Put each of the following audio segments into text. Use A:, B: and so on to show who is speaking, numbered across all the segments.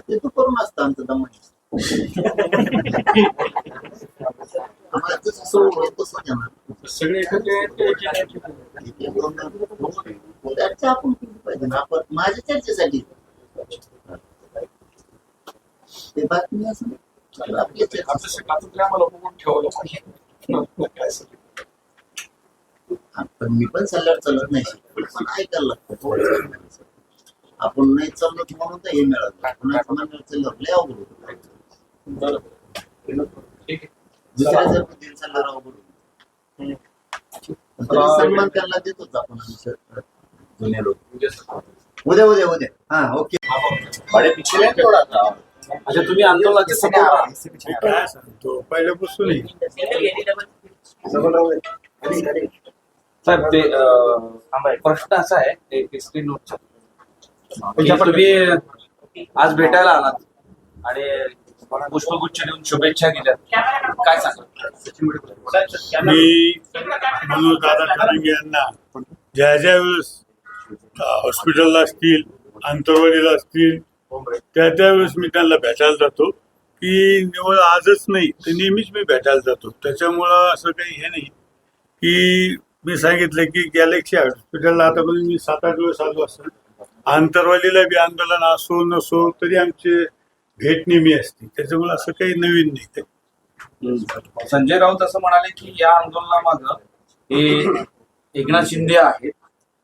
A: ते तर करून असतं आमचं दमन आम्हाला जसं सोडलं तसं घेणार
B: सगळे
A: चर्चा आपण केली पाहिजे ना. आपण माझ्या चर्चेसाठी. ते बातमी असं नाही. पण मी पण सल्ल्यावर चालत नाही पण ऐकायला लागतं? आपण नाही चाललो म्हणून तर हे मिळालं आपण आपण चाललं लय अवघड दुसऱ्या जर चालणार अवघड सन्मान त्यांना देतोच आपण जुने लोक.
B: उद्या.
A: उद्या उद्या. हा ओके.
B: अच्छा तुम्ही आंदोलनाचे
C: सांगतो पहिल्यापासून
B: साहेब ते प्रश्न असा आहे ते की तुम्ही आज भेटायला आलात आणि पुष्पगुच्छ देऊन शुभेच्छा दिल्या. काय सांगा
C: मी मनोज दादा ठाणगे यांना ज्या ज्या वेळेस हॉस्पिटलला असतील आंतरवाडीला असतील त्या त्यावेळेस मी त्यांना भेटायला जातो की निवड आजच नाही तर नेहमीच मी भेटायला जातो. त्याच्यामुळं असं काही हे नाही की मी सांगितलं की गॅलेक्सी हॉस्पिटलला आतापर्यंत मी सात आठ दिवस आलो असतो. आंतरवालीला बी आंदोलन असो नसो तरी आमचे भेट नेहमी असते. त्याच्यामुळे असं काही नवीन नाही काही
B: संजय राऊत असं म्हणाले की या आंदोलनामाग हे एकनाथ शिंदे आहेत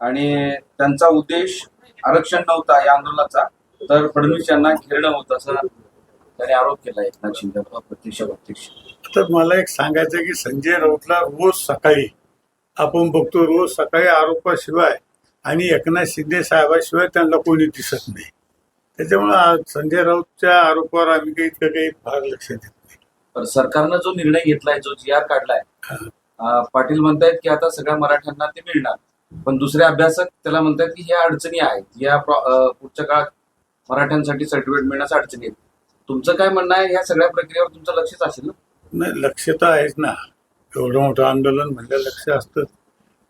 B: आणि त्यांचा उद्देश आरक्षण नव्हता या आंदोलनाचा. तर फडणवीस यांना घेरणं होतं असं त्याने आरोप केला एकनाथ शिंदे अप्रत्यक्ष प्रत्यक्ष
C: तर मला एक सांगायचं की संजय राऊतला रोज सकाळी आपण बघतो रोज सकाळी आरोपाशिवाय आणि एकनाथ शिंदे साहेबाशिवाय त्यांना कोणी दिसत नाही. त्याच्यामुळे संजय राऊतच्या आरोपावर आम्ही काही इतकं काही फार लक्ष देत नाही.
B: तर सरकारनं जो निर्णय घेतलाय जो जी आर काढलाय पाटील म्हणतायत की आता सगळ्या मराठ्यांना ते मिळणार. पण दुसरे अभ्यासक त्याला म्हणतात की ह्या अडचणी आहेत. या पुढच्या काळात मराठ्यांसाठी सर्टिफिकेट मिळण्यास अडचणी तुमचं काय म्हणणं आहे? या सगळ्या प्रक्रियेवर तुमचं लक्षच असेल ना?
C: नाही लक्ष तर आहेच ना. एवढं मोठं आंदोलन म्हणजे लक्ष असतं.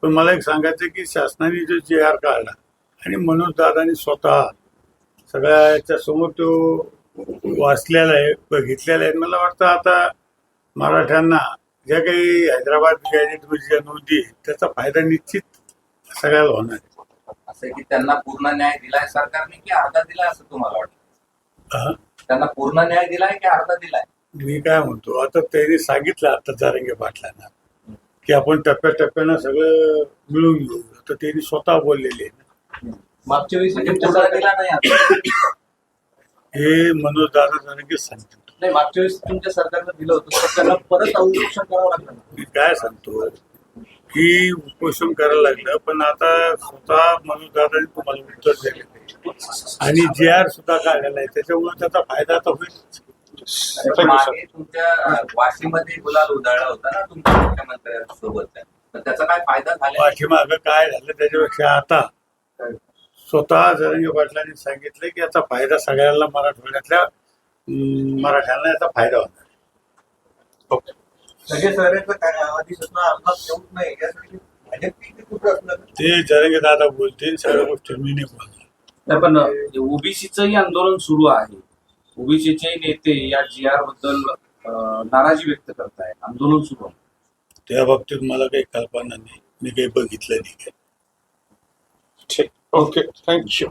C: पण मला एक सांगायचं की शासनाने जो जे आर काढला आणि मनोज दादानी स्वतः सगळ्याच्या समोर तो वाचलेला आहे बघितलेला आहे. मला वाटतं आता मराठ्यांना ज्या काही हैदराबाद गॅजेटमध्ये ज्या नोंदी त्याचा फायदा निश्चित सगळ्याला होणार आहे.
D: असं की त्यांना पूर्ण न्याय दिलाय सरकारने की अर्धा दिलाय असं तुम्हाला वाटतं
C: हा?
D: त्यांना पूर्ण न्याय दिलाय की अर्धा दिलाय
C: मी काय म्हणतो आता त्यांनी सांगितलं आता जारंगे पाटलांना की आपण टप्प्याटप्प्यानं सगळं मिळून घेऊ तर त्यांनी स्वतः बोललेले आहे ना
B: मागच्या वेळी
D: म्हणजे दिला नाही.
C: हे मनोज दादा जारंगे सांगतो
B: नाही मागच्या वेळेस तुमच्या सरकारनं दिलं होतं तर त्यांना परत अवलोकन करावं लागलं ना.
C: मी काय सांगतो की उपोषण करायला लागलं पण आता स्वतः मनोज दादाने तुम्हाला उत्तर आहे आणि जे आर सुद्धा काढलेला आहे त्याच्यामुळे त्याचा फायदा आता होईल.
D: मागे तुमच्या वाशीमध्ये गुलाल उधळला होता ना तुमच्या मुख्यमंत्र्यांसोबत. तर त्याचा काय फायदा झाला?
C: पाठीमागं काय झालं त्याच्यापेक्षा आता? स्वतः जरंगे पाटलांनी सांगितलं की याचा फायदा सगळ्यांना मराठवाड्यातल्या मराठ्यांना याचा फायदा होणार.
E: ओके.
C: ते जरंगे दादा बोलतील सगळ्या गोष्टी मी नाही बोलणार.
B: नाही पण ओबीसीचंही आंदोलन सुरू आहे. ओबीसीचे नेते या जी आरबद्दल नाराजी व्यक्त करताय आंदोलन सुरू आहे.
C: त्या बाबतीत मला काही कल्पना नाही. मी काही बघितलं नाही काही.
E: ठीक. ओके. थँक्यू